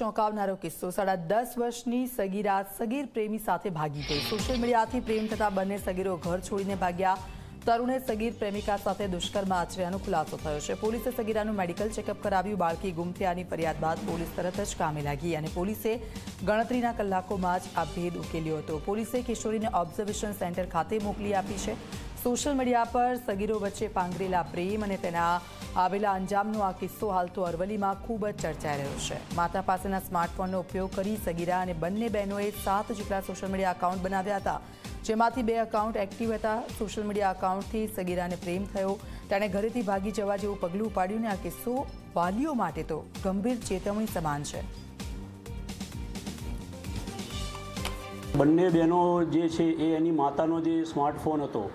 ચોંકાવનારો કિસ્સો સાડા દસ વર્ષની સગીરા સગીર પ્રેમી સાથે ભાગી ગઈ. સોશિયલ મીડિયાથી પ્રેમ થતા બંને સગીરો ઘર છોડીને ભાગ્યા. તરુણે સગીર પ્રેમિકા સાથે દુષ્કર્મ આચર્યાનો ખુલાસો થયો છે. પોલીસે સગીરાનું મેડિકલ ચેકઅપ કરાવ્યું. બાળકી ગુમ થયાની ફરિયાદ બાદ પોલીસ તરત જ કામે લાગી અને પોલીસે ગણતરીના કલાકોમાં જ આ ભેદ ઉકેલ્યો હતો. પોલીસે કિશોરીને ઓબ્ઝર્વેશન સેન્ટર ખાતે મોકલી આપી છે. સોશિયલ મીડિયા પર સગીરો વચ્ચે પાંગરેલા પ્રેમ અને તેના આવેલા અંજામનો આ કિસ્સો હાલ તો અરવલીમાં ખૂબ જ ચર્ચાઈ રહ્યો છે. માતા પાસેના સ્માર્ટફોનનો ઉપયોગ કરી સગીરા અને બંને બહેનોએ સાત જેટલા સોશિયલ મીડિયા એકાઉન્ટ બનાવ્યા હતા. જેમાંથી બે એકાઉન્ટ એક્ટિવ હતા. સોશિયલ મીડિયા એકાઉન્ટથી સગીરાને પ્રેમ થયો. તેણે ઘરેથી ભાગી જવા જેવું પગલું ઉપાડ્યું ને આ કિસ્સો વાલીઓ માટે તો ગંભીર ચેતવણી સમાન છે. બંને બહેનો જે છે એ એની માતાનો જે સ્માર્ટફોન હતો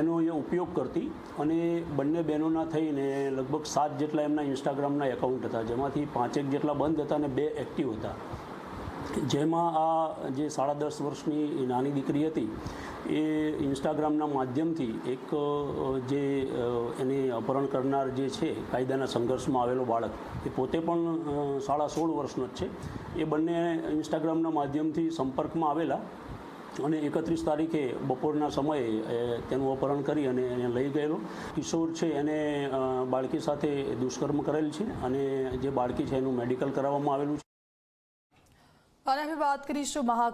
એનો એ ઉપયોગ કરતી અને બંને બહેનોના થઈને લગભગ સાત જેટલા એમના ઇન્સ્ટાગ્રામના એકાઉન્ટ હતા, જેમાંથી પાંચેક જેટલા બંધ હતા અને બે એક્ટિવ હતા. જેમાં આ જે સાડા દસ વર્ષની નાની દીકરી હતી, એ ઇન્સ્ટાગ્રામના માધ્યમથી એક જે એને અપહરણ કરનાર જે છે, કાયદાના સંઘર્ષમાં આવેલો બાળક, એ પોતે પણ સાડા સોળ વર્ષનો જ છે. એ બંને ઇન્સ્ટાગ્રામના માધ્યમથી સંપર્કમાં આવેલા અને એકત્રીસ તારીખે બપોરના સમયે તેનું અપહરણ કરી અને એને લઈ ગયેલો. કિશોર છે એને બાળકી સાથે દુષ્કર્મ કરેલ છે અને જે બાળકી છે એનું મેડિકલ કરાવવામાં આવેલું છે. અને હવે વાત કરીશું મહા